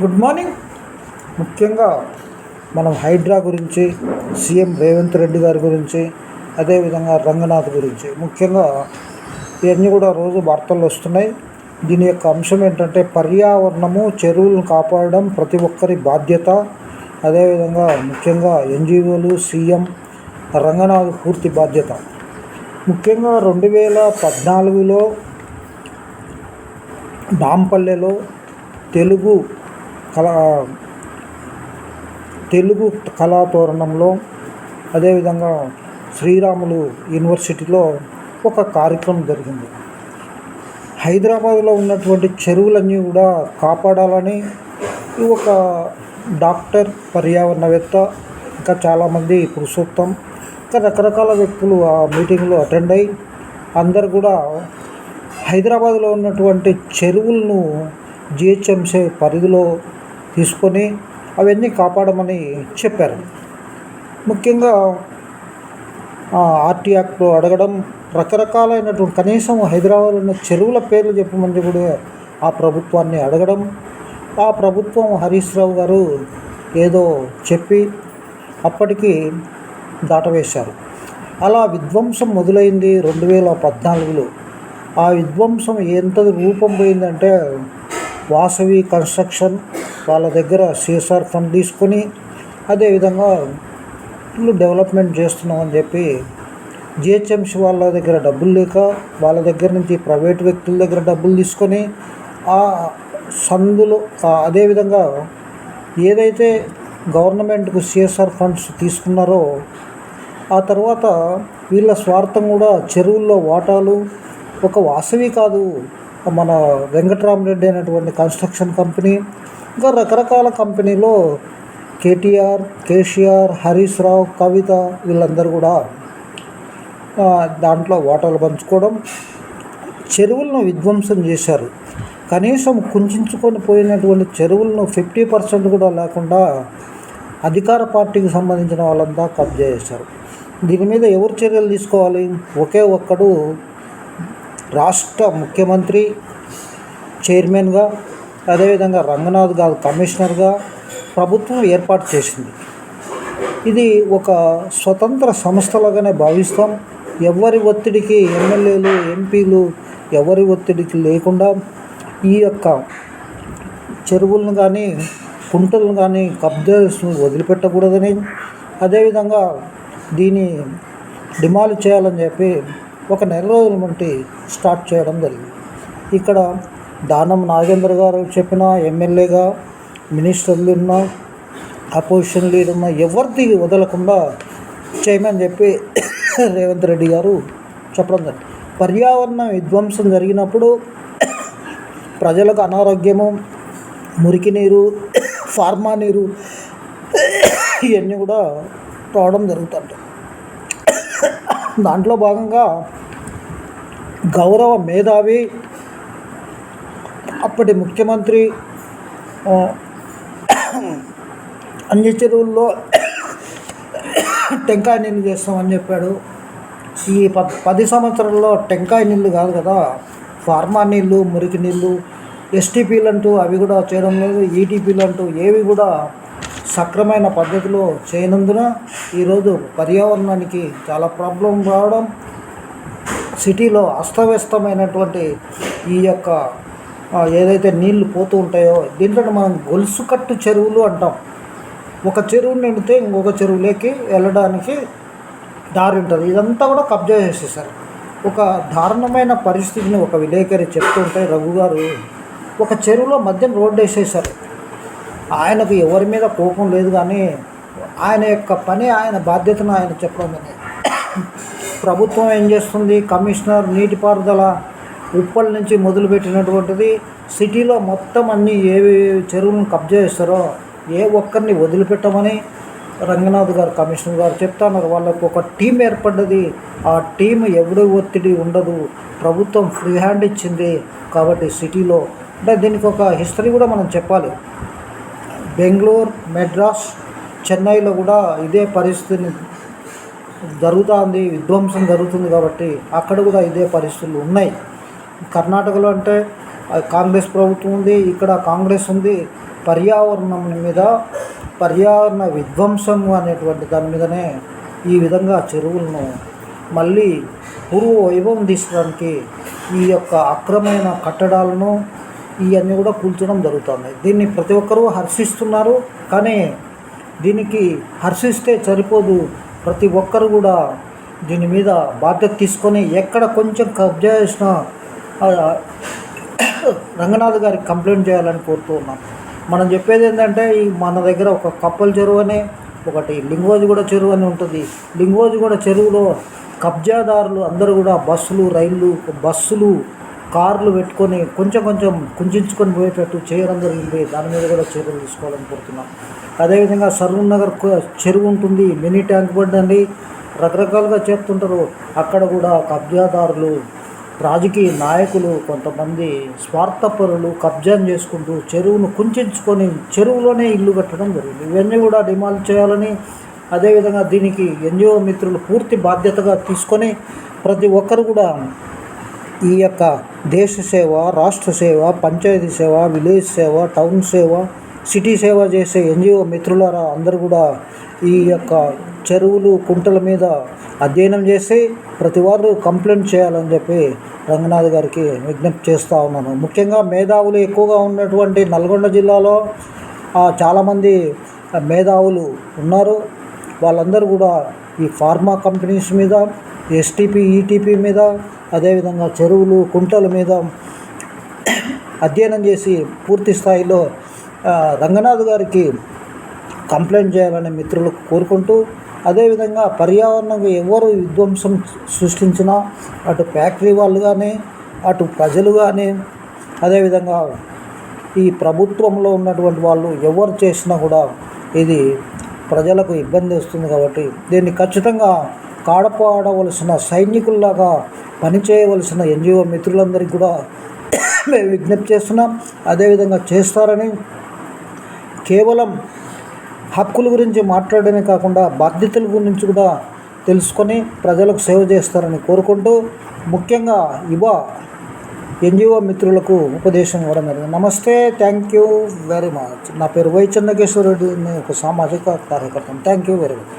Good morning. ముఖ్యంగా మనం హైడ్రా గురించి సీఎం రేవంత్ రెడ్డి గారి గురించి అదేవిధంగా రంగనాథ్ గురించి. ముఖ్యంగా ఇవన్నీ కూడా రోజు వార్తల్లో వస్తున్నాయి. దీని యొక్క అంశం ఏంటంటే పర్యావరణము చెరువులను కాపాడడం ప్రతి ఒక్కరి బాధ్యత. అదేవిధంగా ముఖ్యంగా ఎన్జిఓలు సీఎం రంగనాథ్ పూర్తి బాధ్యత. ముఖ్యంగా రెండు వేల పద్నాలుగులో నాంపల్లెలో తెలుగు కళా తెలుగు కళాతోరణంలో అదేవిధంగా శ్రీరాములు యూనివర్సిటీలో ఒక కార్యక్రమం జరిగింది. హైదరాబాద్లో ఉన్నటువంటి చెరువులన్నీ కూడా కాపాడాలని ఒక డాక్టర్ పర్యావరణవేత్త ఇంకా చాలామంది పురుషోత్తం ఇంకా రకరకాల వ్యక్తులు ఆ మీటింగ్లో అటెండ్ అయ్యి అందరు కూడా హైదరాబాద్లో ఉన్నటువంటి చెరువులను జిహెచ్ఎంసీ పరిధిలో తీసుకొని అవన్నీ కాపాడమని చెప్పారు. ముఖ్యంగా ఆర్టీ యాక్ట్లో అడగడం రకరకాలైనటువంటి కనీసం హైదరాబాద్ ఉన్న చెరువుల పేర్లు చెప్పమని కూడా ఆ ప్రభుత్వాన్ని అడగడం ఆ ప్రభుత్వం హరీష్ రావు గారు ఏదో చెప్పి అప్పటికి దాటవేశారు. అలా విధ్వంసం మొదలైంది రెండు వేల పద్నాలుగులో. ఆ విధ్వంసం ఎంత రూపం పోయిందంటే వాసవి కన్స్ట్రక్షన్ వాళ్ళ దగ్గర సిఎస్ఆర్ ఫండ్ తీసుకొని అదేవిధంగా ఇల్లు డెవలప్మెంట్ చేస్తున్నామని చెప్పి జిహెచ్ఎంసీ వాళ్ళ దగ్గర డబ్బులు లేక వాళ్ళ దగ్గర నుంచి ప్రైవేట్ వ్యక్తుల దగ్గర డబ్బులు తీసుకొని ఆ సందులో అదేవిధంగా ఏదైతే గవర్నమెంట్కు సిఎస్ఆర్ ఫండ్స్ తీసుకున్నారో ఆ తర్వాత వీళ్ళ స్వార్థం కూడా చెరువుల్లో వాటాలు ఒక వాసవి కాదు మన వెంకట్రామరెడ్డి అనేటువంటి కన్స్ట్రక్షన్ కంపెనీ ఇంకా రకరకాల కంపెనీలో కేటీఆర్ కేసీఆర్ హరీష్ రావు కవిత వీళ్ళందరూ కూడా దాంట్లో వాటాలు పంచుకోవడం చెరువులను విధ్వంసం చేశారు. కనీసం కుంచుకొని పోయినటువంటి చెరువులను ఫిఫ్టీ పర్సెంట్ కూడా లేకుండా అధికార పార్టీకి సంబంధించిన వాళ్ళంతా కబ్జా చేశారు. దీని మీద ఎవరు చర్యలు తీసుకోవాలి? ఒకే ఒక్కడు రాష్ట్ర ముఖ్యమంత్రి చైర్మన్గా అదేవిధంగా రంగనాథ్ గారు కమిషనర్గా ప్రభుత్వం ఏర్పాటు చేసింది. ఇది ఒక స్వతంత్ర సంస్థలాగానే భావిస్తాం. ఎవరి ఒత్తిడికి ఎమ్మెల్యేలు ఎంపీలు ఎవరి ఒత్తిడికి లేకుండా ఈ యొక్క చెరువులను కానీ కుంటలను కానీ కబ్జాలను వదిలిపెట్టకూడదని అదేవిధంగా దీన్ని డిమాల్ చేయాలని చెప్పి ఒక నెల రోజుల నుండి స్టార్ట్ చేయడం జరిగింది. ఇక్కడ దానం నాగేంద్ర గారు చెప్పిన ఎమ్మెల్యేగా మినిస్టర్లు ఉన్న అపోజిషన్ లీడర్ ఉన్న ఎవరిది వదలకుండా చేయమని చెప్పి రేవంత్ రెడ్డి గారు చెప్పడం జరిగింది. పర్యావరణ విధ్వంసం జరిగినప్పుడు ప్రజలకు అనారోగ్యము మురికి నీరు ఫార్మా నీరు ఇవన్నీ కూడా రావడం జరుగుతుంది. దాంట్లో భాగంగా గౌరవ మేధావి అప్పటి ముఖ్యమంత్రి అన్ని చెరువుల్లో టెంకాయ నీళ్ళు చేస్తామని చెప్పాడు. ఈ పద్ పది సంవత్సరాల్లో టెంకాయ నీళ్ళు కాదు కదా ఫార్మా నీళ్ళు మురికి నీళ్ళు ఎస్టీపీలు అంటూ అవి కూడా చేయడం లేదు ఈటీపీలు అంటూ ఏవి కూడా సక్రమైన పద్ధతిలో చేయనందున ఈరోజు పర్యావరణానికి చాలా ప్రాబ్లం రావడం సిటీలో అస్తవ్యస్తమైనటువంటి ఈ యొక్క ఏదైతే నీళ్ళు పోతూ ఉంటాయో దీంట్లో మనం గొలుసు కట్టు చెరువులు అంటాం. ఒక చెరువు నిండితే ఇంకొక చెరువులోకి వెళ్ళడానికి దారి ఉంటుంది. ఇదంతా కూడా కబ్జా చేసేసారు ఒక దారుణమైన పరిస్థితిని ఒక విలేకరి చెప్తుంటే రఘు గారు ఒక చెరువులో మధ్యన రోడ్డు వేసేసారు ఆయనకు ఎవరి మీద కోపం లేదు కానీ ఆయన యొక్క పని ఆయన బాధ్యతను ఆయన చెప్పడం అనేది ప్రభుత్వం ఏం చేస్తుంది? కమిషనర్ నీటిపారుదల ఉప్పల్ నుంచి మొదలుపెట్టినటువంటిది సిటీలో మొత్తం అన్ని ఏవి చెరువులను కబ్జా చేస్తారో ఏ ఒక్కరిని వదిలిపెట్టమని రంగనాథ్ గారు కమిషనర్ గారు చెప్తున్నారు. వాళ్ళకు ఒక టీం ఏర్పడ్డది. ఆ టీం ఎవడి ఒత్తిడి ఉండదు. ప్రభుత్వం ఫ్రీ హ్యాండ్ ఇచ్చింది కాబట్టి సిటీలో అంటే దీనికి ఒక హిస్టరీ కూడా మనం చెప్పాలి. బెంగళూరు మెడ్రాస్ చెన్నైలో కూడా ఇదే పరిస్థితిని జరుగుతుంది. విధ్వంసం జరుగుతుంది కాబట్టి అక్కడ కూడా ఇదే పరిస్థితులు ఉన్నాయి. కర్ణాటకలో అంటే కాంగ్రెస్ ప్రభుత్వం ఉంది ఇక్కడ కాంగ్రెస్ ఉంది. పర్యావరణం మీద పర్యావరణ విధ్వంసం అనేటువంటి దాని మీదనే ఈ విధంగా చెరువులను మళ్ళీ పూర్వ వైభవం తీసుకోవడానికి ఈ యొక్క అక్రమైన కట్టడాలను ఇవన్నీ కూడా కూల్చడం జరుగుతుంది. దీన్ని ప్రతి ఒక్కరూ హర్షిస్తున్నారు కానీ దీనికి హర్షిస్తే సరిపోదు. ప్రతి ఒక్కరు కూడా దీని మీద బాధ్యత తీసుకొని ఎక్కడ కొంచెం కబ్జా చేసినా రంగనాథ్ గారికి కంప్లైంట్ చేయాలని కోరుతూ ఉన్నాం. మనం చెప్పేది ఏంటంటే ఈ మన దగ్గర ఒక కప్పల చెరువు అని ఒకటి లింగోజిగూడ చెరువు అని ఉంటుంది. లింగోజిగూడ చెరువులో కబ్జాదారులు అందరూ కూడా బస్సులు రైళ్ళు బస్సులు కార్లు పెట్టుకొని కొంచెం కొంచెం కుంచుకొని పోయేటట్టు చేయడం జరిగింది. దాని మీద కూడా చర్యలు తీసుకోవాలని కోరుతున్నాం. అదేవిధంగా సర్వం నగర్ చెరువు ఉంటుంది మినీ ట్యాంక్ బండ్ రకరకాలుగా చెప్తుంటారు అక్కడ కూడా కబ్జాదారులు రాజకీయ నాయకులు కొంతమంది స్వార్థపరులు కబ్జాను చేసుకుంటూ చెరువును కుంచుకొని చెరువులోనే ఇల్లు కట్టడం జరిగింది. ఇవన్నీ కూడా డిమాండ్ చేయాలని అదేవిధంగా దీనికి ఎన్జిఓ మిత్రులు పూర్తి బాధ్యతగా తీసుకొని ప్రతి ఒక్కరు కూడా ఈ యొక్క దేశ సేవ రాష్ట్ర సేవ పంచాయతీ సేవ విలేజ్ సేవ టౌన్ సేవ సిటీ సేవ చేసే ఎన్జిఓ మిత్రులారా అందరూ కూడా ఈ యొక్క చెరువులు కుంటల మీద అధ్యయనం చేసి ప్రతి వారు కంప్లైంట్ చేయాలని చెప్పి రంగనాథ్ గారికి విజ్ఞప్తి చేస్తూ ఉన్నాను. ముఖ్యంగా మేధావులు ఎక్కువగా ఉన్నటువంటి నల్గొండ జిల్లాలో చాలామంది మేధావులు ఉన్నారు. వాళ్ళందరూ కూడా ఈ ఫార్మా కంపెనీస్ మీద ఎస్టీపీ ఈటీపీ మీద అదేవిధంగా చెరువులు కుంటల మీద అధ్యయనం చేసి పూర్తి స్థాయిలో రంగనాథ్ గారికి కంప్లైంట్ చేయాలని మిత్రులకు కోరుకుంటూ అదేవిధంగా పర్యావరణంగా ఎవరు విధ్వంసం సృష్టించినా అటు ఫ్యాక్టరీ వాళ్ళు కానీ అటు ప్రజలు కానీ అదేవిధంగా ఈ ప్రభుత్వంలో ఉన్నటువంటి వాళ్ళు ఎవరు చేసినా కూడా ఇది ప్రజలకు ఇబ్బంది వస్తుంది కాబట్టి దీన్ని ఖచ్చితంగా కాడపాడవలసిన సైనికుల్లాగా పనిచేయవలసిన ఎన్జిఓ మిత్రులందరికీ కూడా మేము విజ్ఞప్తి చేస్తున్నాం. అదేవిధంగా చేస్తారని కేవలం హక్కుల గురించి మాట్లాడమే కాకుండా బాధ్యతల గురించి కూడా తెలుసుకొని ప్రజలకు సేవ చేస్తారని కోరుకుంటూ ముఖ్యంగా యువ ఎన్జిఓ మిత్రులకు ఉపదేశం ఇవ్వడం జరిగింది. నమస్తే థ్యాంక్ యూ వెరీ మచ్. నా పేరు వై చెన్నకేశ్వర రెడ్డి నేను ఒక సామాజిక కార్యకర్తను. Thank you very much.